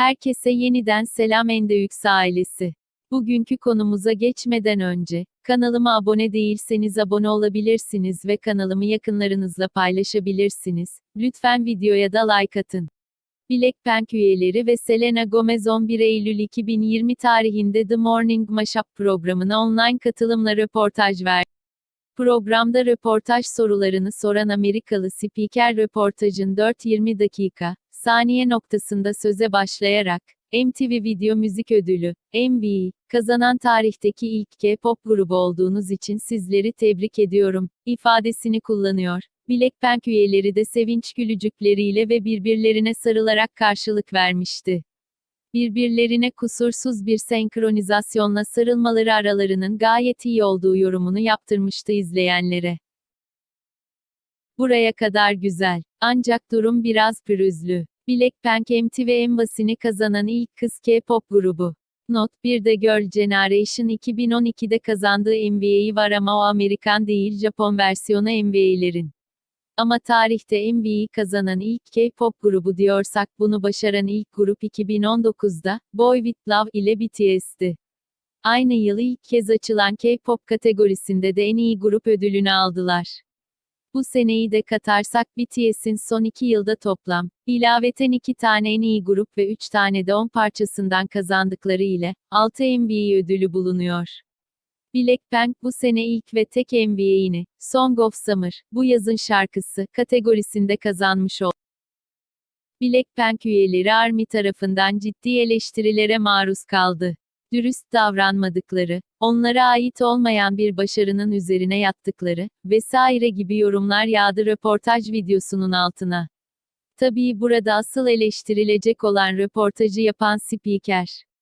Herkese yeniden selam Endeux ailesi. Bugünkü konumuza geçmeden önce, kanalıma abone değilseniz abone olabilirsiniz ve kanalımı yakınlarınızla paylaşabilirsiniz. Lütfen videoya da like atın. Blackpink üyeleri ve Selena Gomez 11 Eylül 2020 tarihinde The Morning Mashup programına online katılımla röportaj verdi. Programda röportaj sorularını soran Amerikalı spiker röportajın 4-20 dakika, saniye noktasında söze başlayarak, MTV Video Müzik Ödülü, MV, kazanan tarihteki ilk K-pop grubu olduğunuz için sizleri tebrik ediyorum, ifadesini kullanıyor. Blackpink üyeleri de sevinç gülücükleriyle ve birbirlerine sarılarak karşılık vermişti. Birbirlerine kusursuz bir senkronizasyonla sarılmaları aralarının gayet iyi olduğu yorumunu yaptırmıştı izleyenlere. Buraya kadar güzel. Ancak durum biraz pürüzlü. Blackpink MTV Embassy'ni kazanan ilk kız K-pop grubu. Not, bir de Girl Generation 2012'de kazandığı MVA'yı var ama o Amerikan değil Japon versiyonu MVA'lerin. Ama tarihte MV'yi kazanan ilk K-pop grubu diyorsak bunu başaran ilk grup 2019'da, Boy With Love ile BTS'ti. Aynı yıl ilk kez açılan K-pop kategorisinde de en iyi grup ödülünü aldılar. Bu seneyi de katarsak BTS'in son iki yılda toplam, ilaveten iki tane en iyi grup ve üç tane de 10 parçasından kazandıkları ile, 6 MV ödülü bulunuyor. Blackpink bu sene ilk ve tek MVA'ini, Song of Summer, bu yazın şarkısı, kategorisinde kazanmış oldu. Blackpink üyeleri ARMY tarafından ciddi eleştirilere maruz kaldı. Dürüst davranmadıkları, onlara ait olmayan bir başarının üzerine yattıkları, vesaire gibi yorumlar yağdı röportaj videosunun altına. Tabii burada asıl eleştirilecek olan röportajı yapan spiker.